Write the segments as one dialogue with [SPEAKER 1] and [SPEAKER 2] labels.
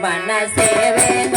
[SPEAKER 1] Van a ser.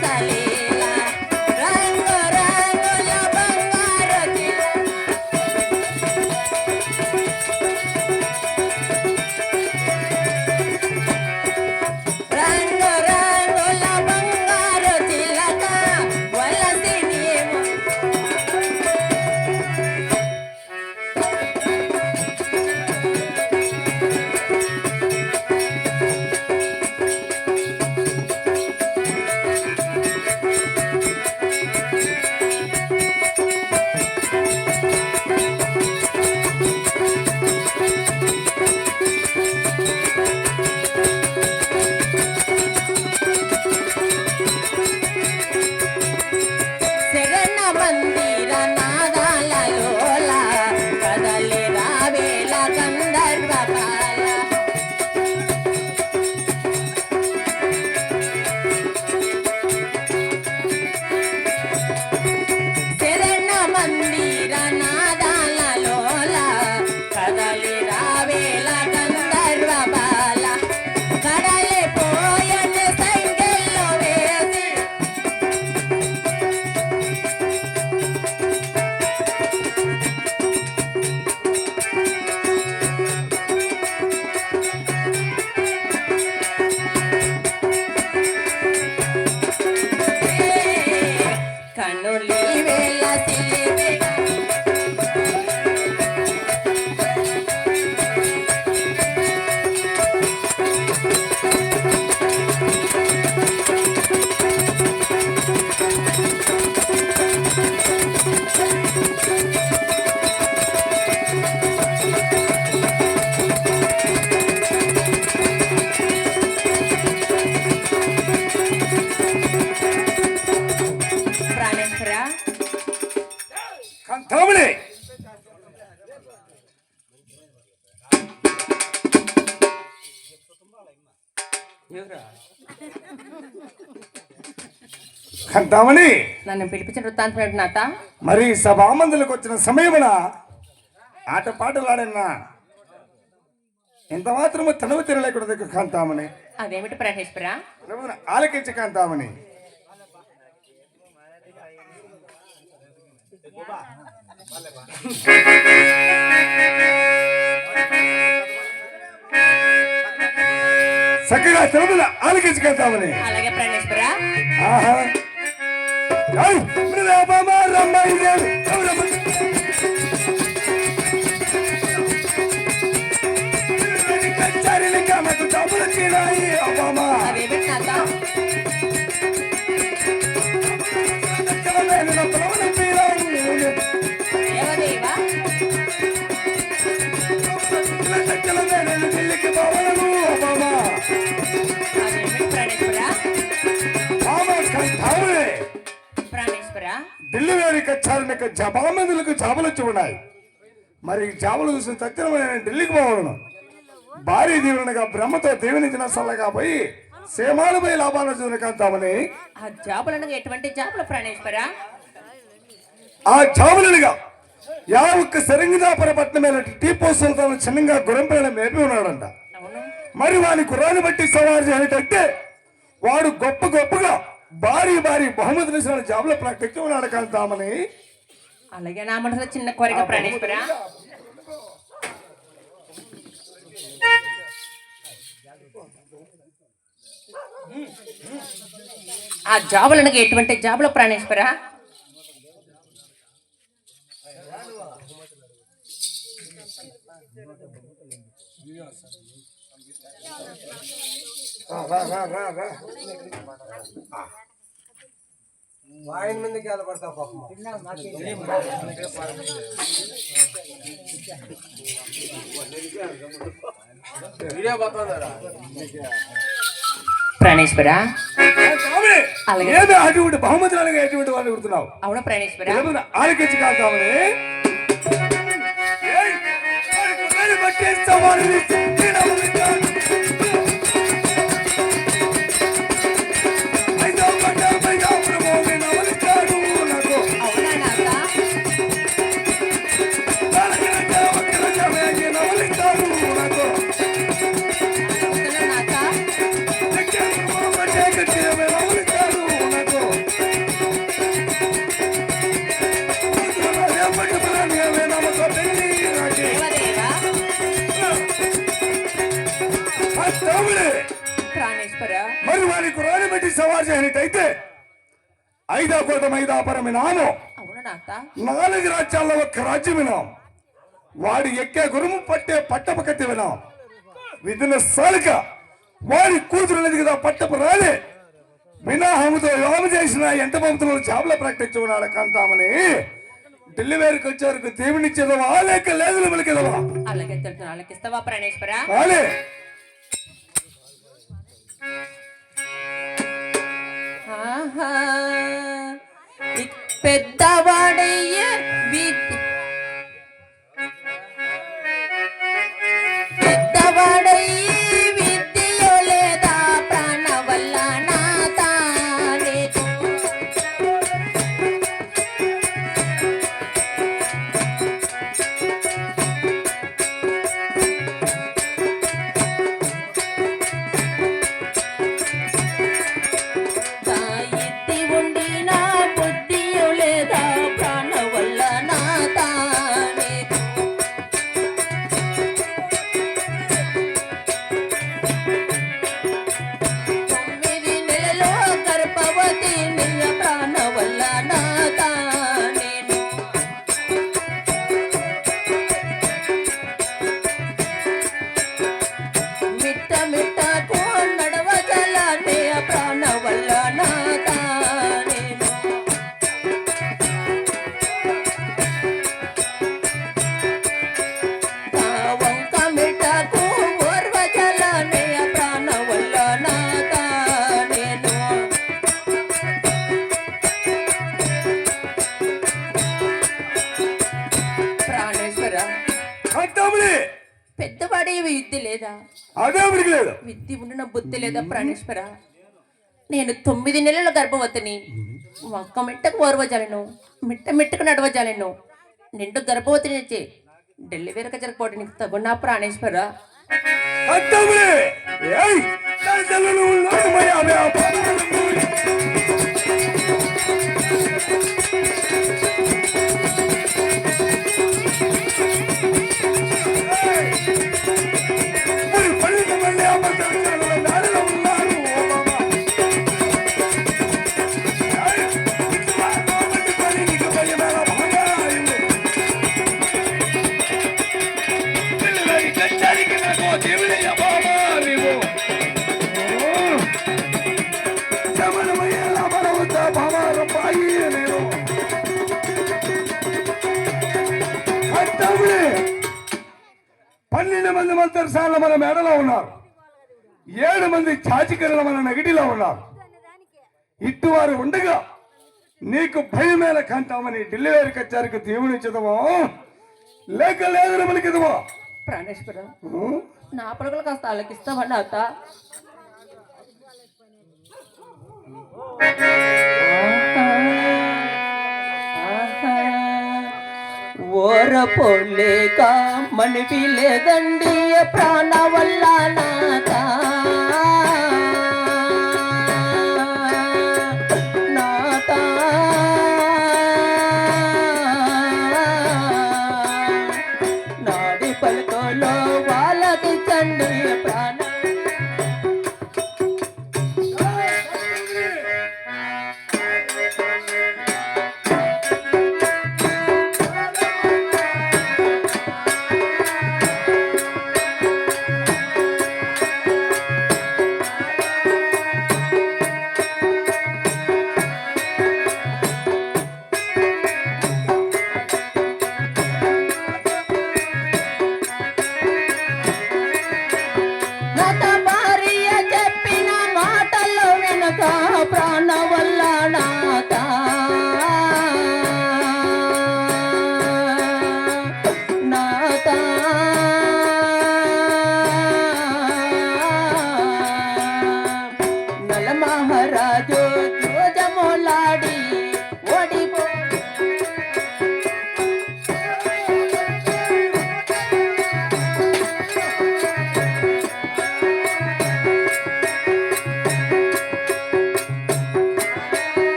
[SPEAKER 1] 在 Come on. కన్నులి వేళ సిలివెడ ప్రాణేశ్వర
[SPEAKER 2] కంఠామణి
[SPEAKER 1] నన్ను పిలిపించిన వృత్తాంతం ఏంటి నాత?
[SPEAKER 2] మరి సభామందులకు వచ్చిన సమయమున ఆటపాటలాడన్నా ఎంత మాత్రము తనవు తినలేకూడదు కాంతామణి
[SPEAKER 1] అదేమిటి ప్రాణేశ్వర
[SPEAKER 2] రమణ, ఆలకించి కాంతామణి చక్కగా తిరుమల ఆలకించి కాంతామణి
[SPEAKER 1] అలాగే ప్రాణేశ్వర
[SPEAKER 2] ఆహా. ఏయ్, మృదాపమ ఢిల్లీ వేరి కచ్చారిని జపామందులకు జాబులు వచ్చి ఉన్నాయి. మరి ఈ జాబులు చూసిన తత్వమైన ఢిల్లీకి పోవలను. భారీ దీవెనగా బ్రహ్మతో దీవెనించిన సల్లగా పోయి సేమాలపై లాభాలు చూసిన కాంతామని.
[SPEAKER 1] ఆ జాబులనగా ఎటువంటి జాబులు ప్రాణేశ్వర?
[SPEAKER 2] ఆ యా ఒక్క సరంగిదాపుర పట్టణమైన టీపో సుల్తాన్ చిన్నంగా గుర్రంపైన మేపి ఉన్నాడంట. మరి వాని గుర్రాన్ని బట్టి సవారు చేయటంటే వాడు గొప్ప గొప్పగా భారీ భారీ బహుమతులు ఇచ్చిన జాబుల ప్రకటించి కాంతామని
[SPEAKER 1] అలాగే నా మనసులో చిన్న కోరిక ప్రాణేశ్వర. ఆ జాబులనగా ఎటువంటి జాబులు ప్రాణేశ్వర?
[SPEAKER 2] రా
[SPEAKER 3] ఆయన మీదకి వెళ్ళబడతా పాపం వీడియో పోతుందా
[SPEAKER 1] ప్రాణేశ్వర.
[SPEAKER 2] ఏమి అటువంటి బహుమతులు అనగా ఎటువంటి వాడిని కొడుతున్నావు.
[SPEAKER 1] అవును ప్రాణేశ్వర?
[SPEAKER 2] ఏమన్నా ఆలకించి కాదామని ఐదా కోట మైదాపురం
[SPEAKER 1] నాథ
[SPEAKER 2] నాలుగు రాజ్యాల్లో ఒక్క రాజ్యం వినాం వాడు ఎక్కే గురుము పట్టే పట్టపు కత్తి వినాం. విధిన సాలిక వాడి కూతురు అనేది కదా పట్టపు రాలే. వినాహముతో యోగం చేసిన ఎంత పంపుతున్న జాబుల ప్రకటించుకున్నాడు కంతామని ఢిల్లీ వేరుకు వచ్చేవరకు దేవునిచ్చేదవా లేక లేదు
[SPEAKER 1] అలాగే ప్రాణేశ్వర?
[SPEAKER 2] రాలే.
[SPEAKER 1] ఆహా. ఈ పెద్దవాడయ్యే విద్య లేదా? విద్య ఉండిన బుద్ధి లేదా ప్రాణేశ్వర? నేను తొమ్మిది నెలల గర్భవతిని. ఒక్క మిట్టకు ఓర్వజాలను మిట్ట మిట్టకు నడవజాలను. నిండు గర్భవతిని వచ్చి ఢిల్లీ వేరక జరగపోవడానికి తగునా ప్రాణేశ్వర?
[SPEAKER 2] కంటాముడి ఏయ్! మన మేడలో ఉన్నారు. ఏడు మంది చాచికరల మన నగిటిలో ఉన్నారు. ఇట్టు వారు ఉండగా నీకు భయమేల కంటామని ఢిల్లీ వారి కచ్చారికి దేవుని ఇచ్చదమో లేక లేదు
[SPEAKER 1] ప్రాణేశ్వర నా పరుగులు కాస్త ఆలకిస్తావా నాత? ఓర పొల్లేక మనిపి లేదండి ప్రాణ వల్ల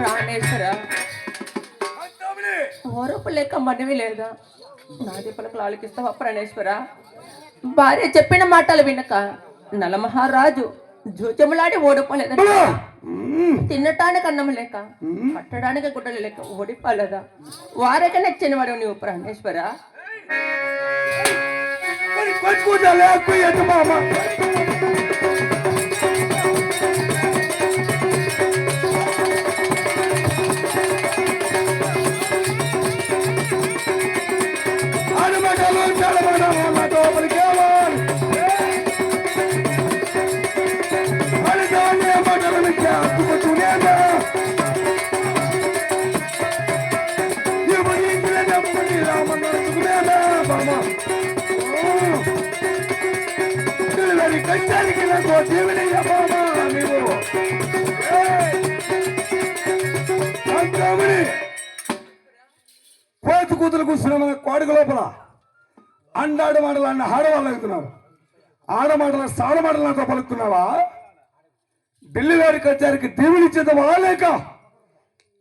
[SPEAKER 1] ప్రాణేశ్వర ఓరపు లేక మనవి లేదా? నాది పలుకులు ఆలకిస్తావా ప్రాణేశ్వర? భార్య చెప్పిన మాటలు వినక నలమహారాజు జూచములాడి ఓడిపోలేదా. తినటానికి అన్నం లేక కట్టడానికి గుడ్డలు లేక ఓడిపోలేదా? వారికి నచ్చిన వాడు నువ్వు ప్రాణేశ్వర.
[SPEAKER 2] మరి కొట్టుకుంటా లేకపోయేది మామ? దేవుని నీవు కోతి కూతురు కూర్చున్న కోడిక లోపల. అండాడు మాటలు అన్న ఆడవాళ్ళు అవుతున్నారు. ఆడమాటల సాడమాటలు నాతో పలుకుతున్నావా? ఢిల్లీ వారి కచ్చారికి దేవుని ఇచ్చేదవా లేక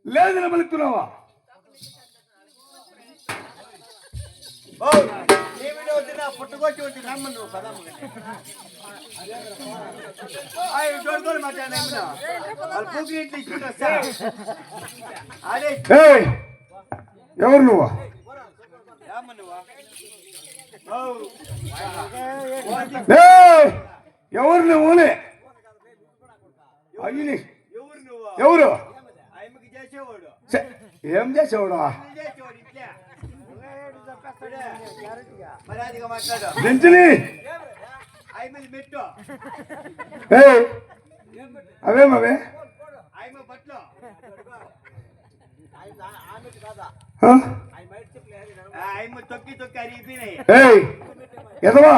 [SPEAKER 2] లేదని పలుకుతున్నావా?
[SPEAKER 3] పుట్టుకొచ్చి వచ్చి రమ్మని నువ్వు పదమ్మ అవి చూడుకోవాలి మధ్యాహ్నం ఏమన్నా? వాళ్ళు పూకి ఇట్లు ఇచ్చుకుంటూ వస్తా అదే
[SPEAKER 2] ఏయ్. ఎవరు నువ్వు?
[SPEAKER 3] రమ్మ నువ్వు!
[SPEAKER 2] ఎవరు నువ్వులే అయ్యి
[SPEAKER 3] ఎవరు నువ్వు?
[SPEAKER 2] ఏం చేసేవాడు. అవేమవే ఎదవా?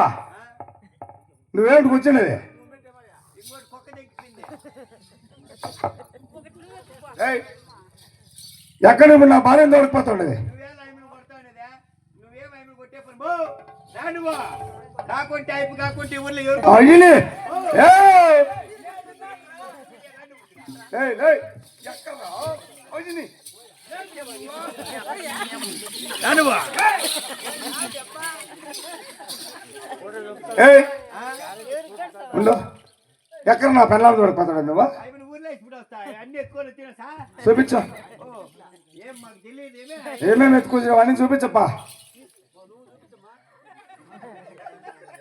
[SPEAKER 2] నువ్వేమిటి కూర్చున్నది? ఎక్కడ నా భార్య దొరికిపోతుండేది ఉండు. ఎక్కడ నా పెళ్ళాం దొరికిపోతాడు నువ్వు?
[SPEAKER 3] ఆయమను ఊర్లో ఇప్పుడు వస్తాయి. అన్ని ఎక్కువ వచ్చినా సా
[SPEAKER 2] చూపించు
[SPEAKER 3] ఓ, ఏం మాకు తెలియదు ఏమే
[SPEAKER 2] ఏమేమి ఎత్తుకొచ్చావు అన్ని చూపించప్పా
[SPEAKER 3] ఓ నిమ్మని వాళ్ళు ఉంచుకున్నా ఆయమ్మ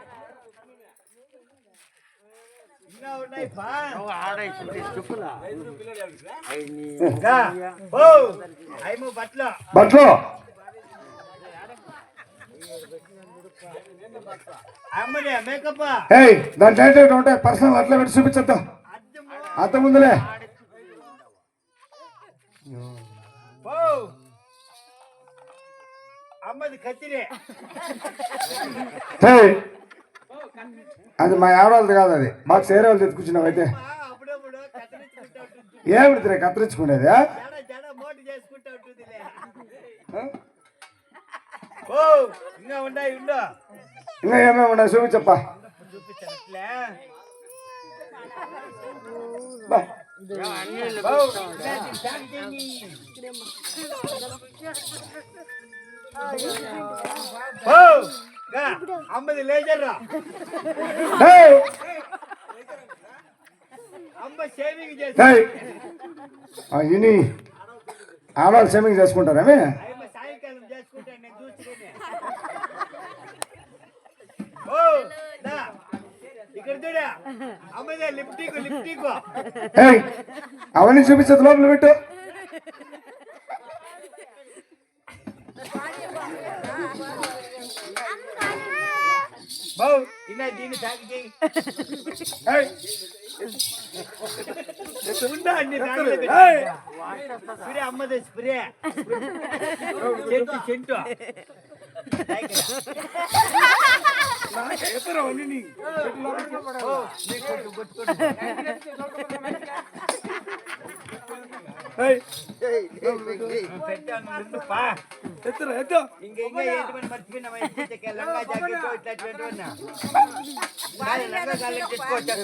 [SPEAKER 2] దాని ఉంటాయి పర్సనల్ అట్లా పెట్టి చూపించద్దాం. అంత ముందులే
[SPEAKER 3] అమ్మది కత్తిరే.
[SPEAKER 2] అది మా ఆడవాళ్ళది కాదు అది. మాకు సేరే వాళ్ళు తెచ్చుకుంటున్నావు అయితే. ఏమిటి కత్తిరించుకునేది ఆ?
[SPEAKER 3] జడ జడ మోటు చేసుకుంటా ఉంటుందిలే
[SPEAKER 2] ఆ?
[SPEAKER 3] ఓ ఇంకా ఉన్నాయి ఉండు.
[SPEAKER 2] ఇంకా ఏమేమి ఉన్నాయి? చూపించప్పా.
[SPEAKER 3] చూపించట్లే. అమ్మది
[SPEAKER 2] లేజర్రా
[SPEAKER 3] అమ్మ షేవింగ్ చేసి
[SPEAKER 2] ఇని ఆడవాళ్ళు సేమింగ్ చేసుకుంటారా
[SPEAKER 3] అమ్మ సాయంకాలం చేసుకుంటాను నేను చూసుకుని ఓ ఇక్కడ చూడా అమ్మదే లిప్టిక్ లిప్టిక్
[SPEAKER 2] అవన్నీ చూపించదు లోపల పెట్టు.
[SPEAKER 3] బావు ఇన్న దీన్ని ప్యాక్ చేయి
[SPEAKER 2] ఏయ్!
[SPEAKER 3] ఉందా అన్ని దాంట్లో పెట్టి.
[SPEAKER 2] ఏయ్!
[SPEAKER 3] స్ప్రే అమ్మదే స్ప్రే చెంటు చెంటు
[SPEAKER 2] నాకు ఎత్తరు అవన్నీ నీ. పెట్టు లోపలికి.
[SPEAKER 3] ఓ, నీ కొట్టు, కొట్టు,
[SPEAKER 2] ఎత్తురా, ఎత్తు.
[SPEAKER 3] ఇంకా ఇంకా ఏంటి ఇంటికి లంగా జాకెట్ ఇట్లాంటివన్నా లంగా తెచ్చుకోవచ్చు?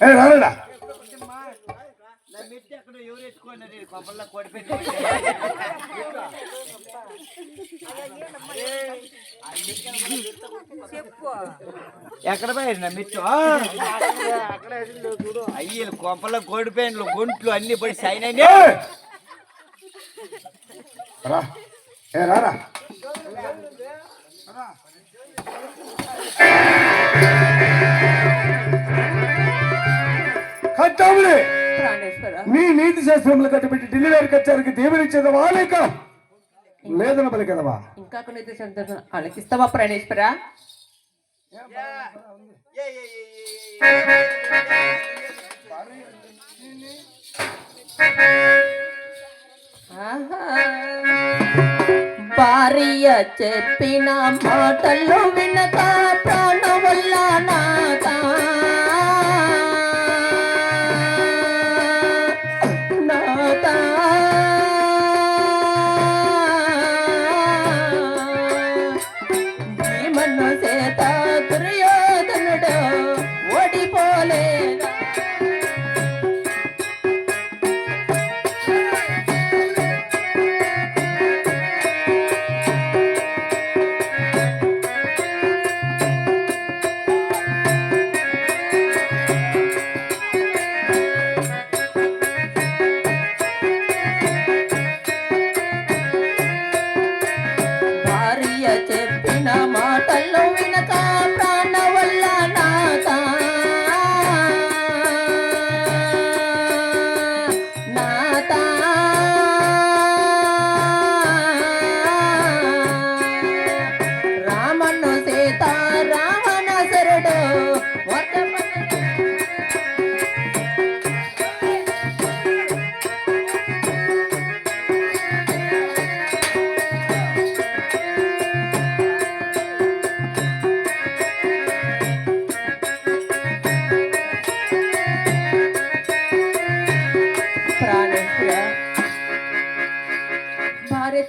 [SPEAKER 2] రాలేడా?
[SPEAKER 3] కొబ్బరిలో కోడిపోయింది. ఎక్కడ పోయారు నా మిర్చి అయ్యలు కొంపలో కోడిపోయిన గుంట్లు అన్ని పడి సైన్
[SPEAKER 2] కట్టాములే
[SPEAKER 1] ప్రాణేశ్వర
[SPEAKER 2] నీ నీతి శాస్త్రములు కట్టిపెట్టి ఢిల్లీ కచ్చారికి దేవుడిచ్చేదవా లేక లేదన పలికదవా
[SPEAKER 1] ఇంకా కొన్ని సందర్భం అలకిస్తావా ప్రాణేశ్వర. భార్య చెప్పిన మాటలు వినక ప్రాణవల్ల నాక.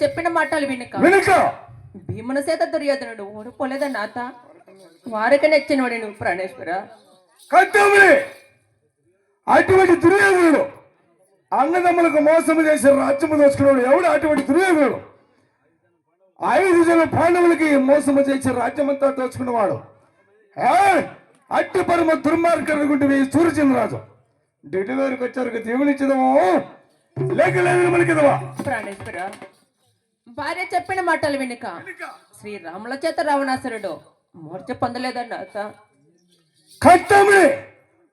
[SPEAKER 1] చెప్పిన మాటలు వినక.
[SPEAKER 2] వెనుక.
[SPEAKER 1] భీమన చేత దుర్యోధనుడు ఓడిపోలేదా నాత వారికి నచ్చినవాడు నువ్వు ప్రాణేశ్వర.
[SPEAKER 2] అటువంటి దుర్యోధనుడు అన్నదమ్ములకు మోసం చేసి రాజ్యము దోచుకున్నాడు. ఎవడు అటువంటి దుర్యోధనుడు? ఐదు జన పాండవులకి మోసము చేసి రాజ్యమంతా దోచుకున్నవాడు. అట్టి పరమ దుర్మార్గుంటే సూర్యచంద్రరాజు ఢిల్లీలోకి వచ్చారు దేవునిచ్చదము లేక లేదు మనకిదవా
[SPEAKER 1] ప్రాణేశ్వర. భార్య చెప్పిన మాటలు వెనుక. శ్రీరాముల చేత రావణాసురుడు మూర్ఛ పొందలేదన్న
[SPEAKER 2] ఖట్టమే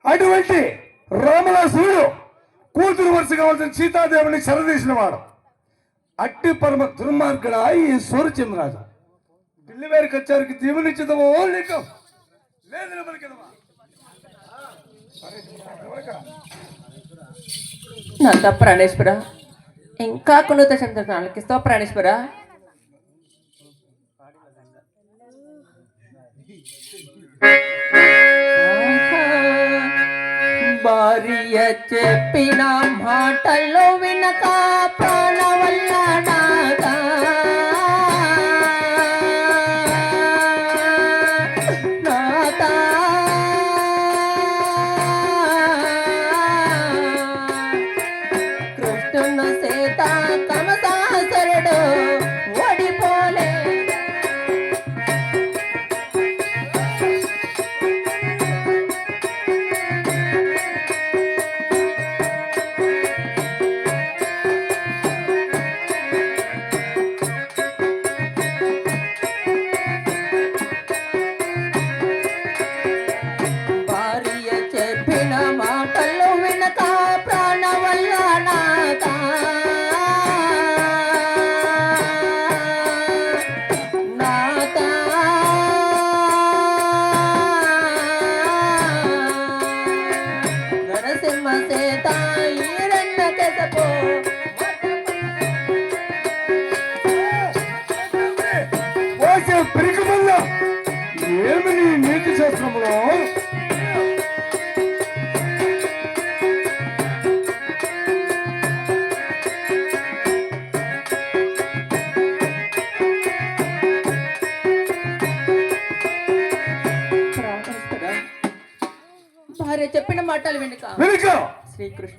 [SPEAKER 2] అటువంటి రామదాసుడు కూతురు వరుస కావాల్సిన సీతాదేవిని శరదీసిన వాడు. అట్టి పరమ దుర్మార్గుడ ఈ సూర్యచంద్రరాజు ఢిల్లీ వేరుకి వచ్చారికి దీవునిచ్చిదమో లేక లేదు మనకిదవా
[SPEAKER 1] నంద ప్రాణేశ్వర. ఇంకా కునుత చంద్ర నాలుగిస్తావు ప్రాణేశ్వర. భార్య చెప్పిన మాటల్లో వినక ప్రాణవల్ల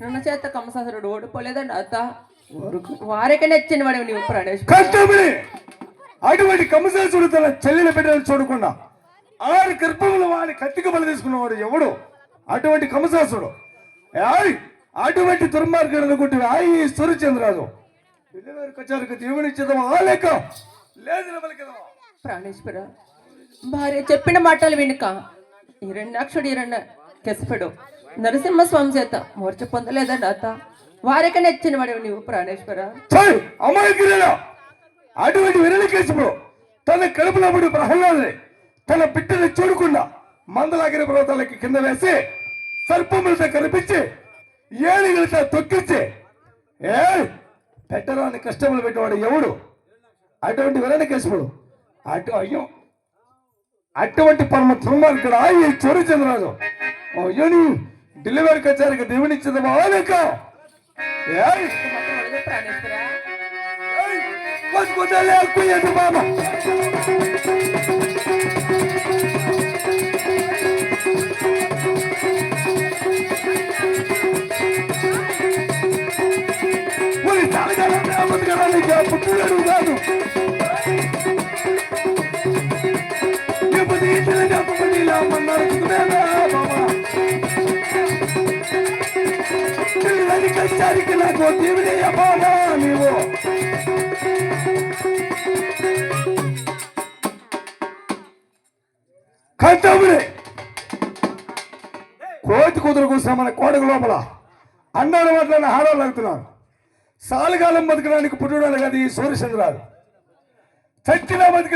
[SPEAKER 1] శ్రీకృష్ణుని చేత కంసాసురుడు ఓడిపోలేదండి అత్త. వారికి నచ్చిన వాడు నీవు
[SPEAKER 2] కష్టమే అటువంటి కమసాసుడు తన చెల్లెల బిడ్డలు చూడకుండా ఆరు గర్భములు వాడి కత్తికి బలి తీసుకున్నవాడు ఎవడు? అటువంటి కమసాసుడు ఆయ్ అటువంటి దుర్మార్గుడు అనుకుంటే ఆయి సూర్యచంద్రరాజు దేవుని ఇచ్చేదాం ఆ లేదు
[SPEAKER 1] ప్రాణేశ్వర భార్య చెప్పిన మాటలు వినుక హిరణ్యాక్షుడు హిరణ్య కెసపడు. నరసింహస్వామి చేత మోర్చ పొందలేదండి అత్త. వారికి నచ్చిన వాడు నీవు ప్రాణేశ్వర.
[SPEAKER 2] చాయ్ అమాయకులేనా అటువంటి విరళకేశపుడు తన కడుపులో పడి ప్రహ్లాదుని తన బిడ్డని చూడకుండా మందలాగిరి పర్వతాలకి కింద వేసి సర్పములతో కనిపించి ఏనుగులతో తొక్కించి ఏ పెట్టరాని కష్టములు పెట్టేవాడు ఎవడు? అటువంటి విరణకేశపుడు అటు అయ్యో అటువంటి పరమ దుర్మార్గుడు ఈ అయ్యో అయ్యోని ಡೆಲಿವರಿ ಕಚೇರಿಗೆ ಡಿವಿನಿಚ್ಚಿದ ಮಾಲೀಕ ಏಯ್ ಕೊಚ್ಚಲ್ಲ ಕುಯ್ಯದು ಮಾಮ పిల్లలకి నాకు దేవుడే బాబా నీవు? కంటముడే కోతి కూతురు కూర్చున్న మన కోడకు లోపల అన్నాడు మాట్లాడిన ఆడవాళ్ళు అడుగుతున్నారు. సాలుగాలం బతకడానికి పుట్టడాలు కదా ఈ సూర్యచంద్రాలు చచ్చిన బతికి